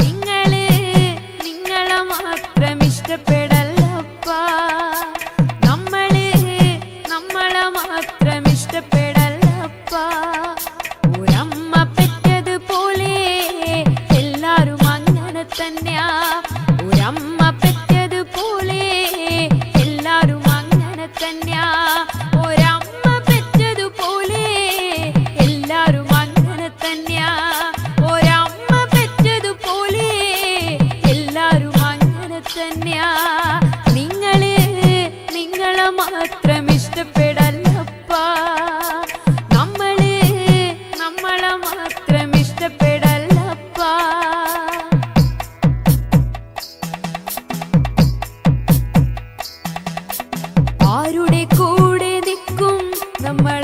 നിങ്ങൾ നിങ്ങളെ മാത്രം ഇഷ്ടപ്പെടല്ലപ്പ നമ്മൾ നമ്മളെ മാത്രം ഇഷ്ടപ്പെടല്ലപ്പ ഒരമ്മ പെറ്റതുപോലെ എല്ലാരും അങ്ങനെ തന്നെയാ. ഒരമ്മ പെറ്റതുപോലെ എല്ലാരും അങ്ങനെ തന്നെയാ. തന്നെയാ നിങ്ങളെ നിങ്ങളെ മാത്രം ഇഷ്ടപ്പെടല്ലപ്പ നമ്മളെ നമ്മളെ മാത്രം ഇഷ്ടപ്പെടല്ലപ്പ ആരുടെ കൂടെ നിൽക്കും നമ്മൾ